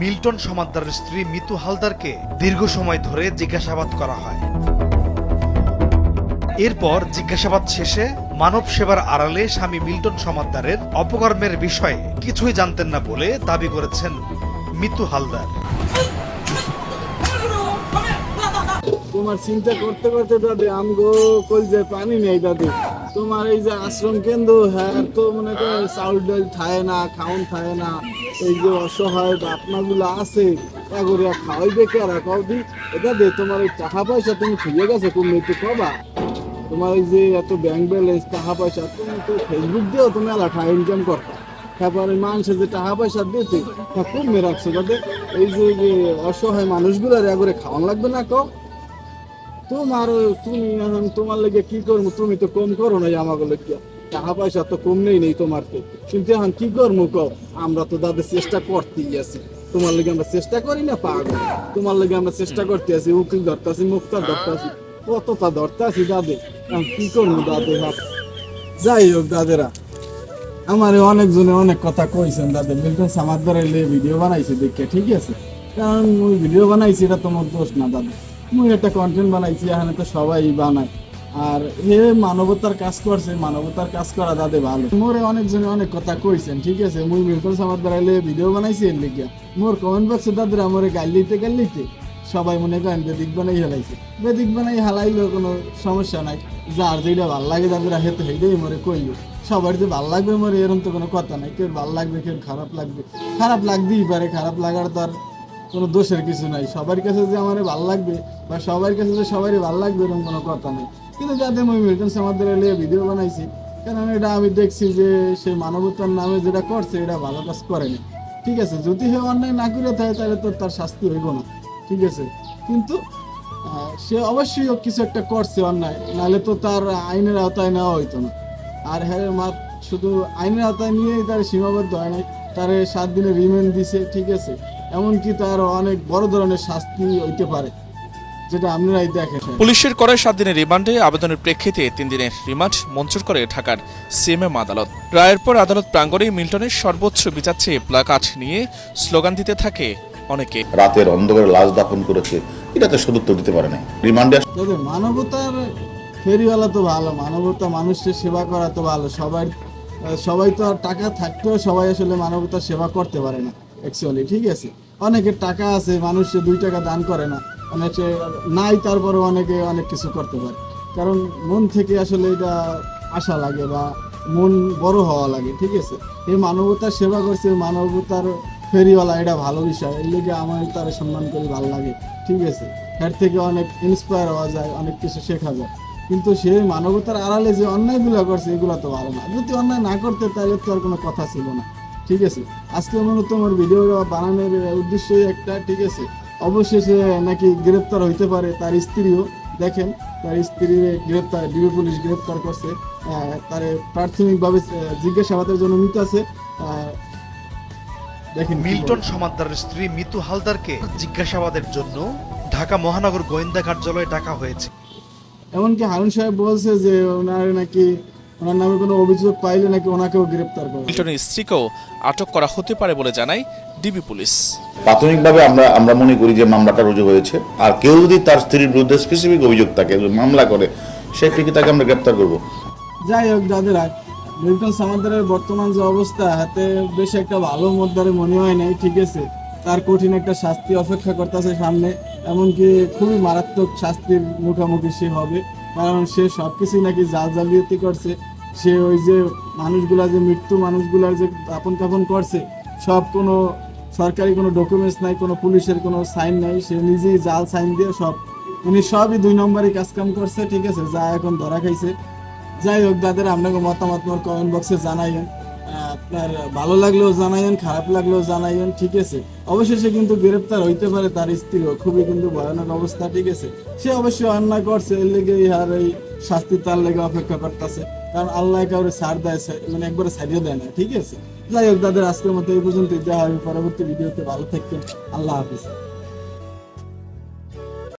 Milton সমাদ্দারের স্ত্রী মিতু হালদারকে দীর্ঘ সময় ধরে জিজ্ঞাসাবাদ করা হয়। এরপর জিজ্ঞাসাবাদ শেষে মানব সেবার আড়ালে স্বামী মিল্টন সমাদ্দারের অপকর্মের বিষয়ে কিছুই জানতেন না বলে দাবি করেছেন মিতু হালদার। তোমার চিন্তা করতে করতে দাদি, আমগো কল যে পানি নেই দাদি। তোমার এই যে আশ্রম কেন্দ্র হ্যাঁ তো মনে করো চাউল ডাল থায় না, খাওন থায় না, এই যে অসহায় আপনাগুলো আছে এগুলো খাওয়াইবে কারা কবি এটা দে, তোমার এই টাকা পয়সা তুমি ঠিক গেছে তুমি একটু কবা? তোমার এই যে এত ব্যাংক ব্যালেন্স টাকা পয়সা, তুমি তো ফেসবুক দিয়েও তুমি আলা টাকা ইনকাম করতা। তারপরে মানুষের যে টাকা পয়সা দিতে তা কমে রাখছো তাদের এই যে অসহায় মানুষগুলোর এগুলো খাওয়ান লাগবে না কম তোমার তুমি এখন তোমার লেগে কি করব? তুমি তো কম করো না আমাকে লেগে টাকা পয়সা তো কম নেই নেই তোমার তো কিন্তু এখন কি করব কও? আমরা তো দাদা চেষ্টা করতেই আছি। তোমার লেগে আমরা চেষ্টা করি না, পাগল? তোমার লেগে আমরা চেষ্টা করতে আছি, উকিল ধরতে আছি মুক্তার ধরতে আছি কতটা ধরতে আছি দাদে কি করব দাদে যাই হোক দাদেরা আমার অনেকজনে অনেক কথা কইছেন দাদা মিল্টন সামার দ্বারা ভিডিও বানাইছে দেখে, ঠিক আছে? কারণ মুই ভিডিও বানাইছি, এটা তোমার দোষ না দাদা মুই একটা কন্টেন্ট বানাইছি, এখানে তো সবাই বানায়। আর হে মানবতার কাজ করছে, মানবতার কাজ করা দাদে ভালো। মোরে অনেকজনে অনেক কথা কইছেন, ঠিক আছে? মুই মিল্টন সামার দ্বারা ভিডিও বানাইছি এর লিগে। মোর কমেন্ট বক্সে দাদা মোরে গাইলিতে গাইলিতে সবাই মনে করেন বেদিক বানাই হেলাইছে। বেদিক বানাই হেলাইলেও কোনো সমস্যা নাই। যার যেটা ভালো লাগে তাদের হেতে হেইটাই মরে কইল। সবার যে ভালো লাগবে মরে এরকম তো কোনো কথা নাই। কেউ ভালো লাগবে, কেউ খারাপ লাগবে। খারাপ লাগতেই পারে, খারাপ লাগার তো আর কোনো দোষের কিছু নাই। সবার কাছে যে আমার ভালো লাগবে বা সবার কাছে যে সবারই ভালো লাগবে এরকম কোনো কথা নেই। কিন্তু যাতে আমি মিল্টন সমাদের এলিয়ে ভিডিও বানাইছি কারণ এটা আমি দেখছি যে সে মানবতার নামে যেটা করছে, এটা ভালো কাজ করেনি ঠিক আছে, যদি সে অন্যায় না করে থাকে, তাহলে তো তার শাস্তি হইব না। ঠিক আছে, কিন্তু সে অবশ্যই কিছু একটা করছে অন্যায়, নাহলে তো তার আইনের আওতায় নেওয়া হইতো না। আর হ্যাঁ মা, শুধু আইনের আওতায় নিয়েই তার সীমাবদ্ধ হয় নাই, তার সাত দিনের রিমেন্ড দিছে, ঠিক আছে। এমনকি তার অনেক বড় ধরনের শাস্তি হইতে পারে যেটা আপনারাই দেখেন। পুলিশের করে সাত দিনের রিমান্ডে আবেদনের প্রেক্ষিতে তিন দিনের রিমান্ড মঞ্জুর করে ঢাকার সিএমএম আদালত। রায়ের পর আদালত প্রাঙ্গণে মিল্টনের সর্বোচ্চ বিচার চেয়ে প্লাকার্ড নিয়ে স্লোগান দিতে থাকে অনেকে। রাতের অন্ধকারে লাশ দাফন করেছে এটা তো সদুত্তর দিতে পারে নাই। রিমান্ডে তবে মানবতার ফেরিওয়ালা তো ভালো মানবতা মানুষের সেবা করা তো ভালো সবাই সবাই তো আর টাকা থাকতেও সবাই আসলে মানবতার সেবা করতে পারে না। অ্যাকচুয়ালি ঠিক আছে? অনেকের টাকা আছে, মানুষ দুই টাকা দান করে না। অনেকে নাই তারপরে অনেকে অনেক কিছু করতে পারে। কারণ মন থেকে আসলে এটা আশা লাগে বা মন বড় হওয়া লাগে, ঠিক আছে? এই মানবতার সেবা করছে মানবতার ফেরিওয়ালা, এটা ভালো বিষয়। এর লেগে আমার তার সম্মান করে ভালো লাগে, ঠিক আছে? এর থেকে অনেক ইন্সপায়ার হওয়া যায়, অনেক কিছু শেখা যায়। কিন্তু সে মানবতার আড়ালে যে অন্যায়গুলো করছে, এগুলো তো ভালো না। যদি অন্যায় না করতে, তাহলে তো আর কোনো কথা ছিল না। ঠিক আছে? আজকে মূলত আমার ভিডিও বানানোর উদ্দেশ্যই একটা ঠিক আছে? অবশেষে নাকি গ্রেপ্তার হইতে পারে তার স্ত্রীও। দেখেন তার স্ত্রী গ্রেপ্তার ডিবি পুলিশ গ্রেপ্তার করছে। তার প্রাথমিকভাবে জিজ্ঞাসাবাদের জন্য মৃত আছে। দেখেন মিল্টন বলে। সমাদ্দারের স্ত্রী মিতু হালদারকে জিজ্ঞাসাবাদের জন্য ঢাকা মহানগর গোয়েন্দা কার্যালয়ে ডাকা হয়েছে। এমনকি হারুন সাহেব বলছে যে ওনার নাকি ওনার নামে কোনো অভিযোগ পাইলে নাকি ওনাকেও গ্রেপ্তার করবে মিল্টনের স্ত্রীকেও আটক করা হতে পারে বলে জানায় ডিবি পুলিশ। প্রাথমিকভাবে আমরা আমরা মনে করি যে মামলাটা রুজু হয়েছে। আর কেউ যদি তার স্ত্রীর বিরুদ্ধে স্পেসিফিক অভিযোগ থাকে মামলা করে সেক্ষেত্রে তাকে আমরা গ্রেপ্তার করব? যাই হোক দাদারা মিল্টন সামাদারের বর্তমান যে অবস্থা হাতে বেশ একটা ভালো মধ্যে মনে হয় নাই ঠিক আছে? তার কঠিন একটা শাস্তি অপেক্ষা করতেছে সামনে এমনকি খুবই মারাত্মক শাস্তির মুখোমুখি সে হবে। কারণ সে সব কিছুই নাকি জাল জালিয়াতি করছে। সে ওই যে মানুষগুলা যে মৃত্যু মানুষগুলার যে আপন তাপন করছে সব কোনো সরকারি কোনো ডকুমেন্টস নাই কোনো পুলিশের কোনো সাইন নাই সে নিজেই জাল সাইন দিয়ে সব উনি সবই দুই নম্বরই কাজকাম করছে ঠিক আছে? যা এখন ধরা খাইছে। যাই হোক দাদের আপনাকে মতামত কমেন্ট বক্সে জানাইন আহ, আপনার ভালো লাগলেও জানাইন খারাপ লাগলেও জানাইন ঠিক আছে। অবশেষে কিন্তু গ্রেপ্তার হইতে পারে তার স্ত্রীও খুবই কিন্তু ভয়ানক অবস্থা, ঠিক আছে। সে অবশ্যই অন্যায় করছে, এর লেগে আর এই শাস্তি তার লেগে অপেক্ষা করতেছে। কারণ আল্লাহ কাউরে সার দেয় মানে একবারে সারিয়ে দেয় না, ঠিক আছে। যাই হোক দাদের আজকের মতো এই পর্যন্ত যা হবে পরবর্তী ভিডিওতে। ভালো থাকবেন। আল্লাহ হাফিজ।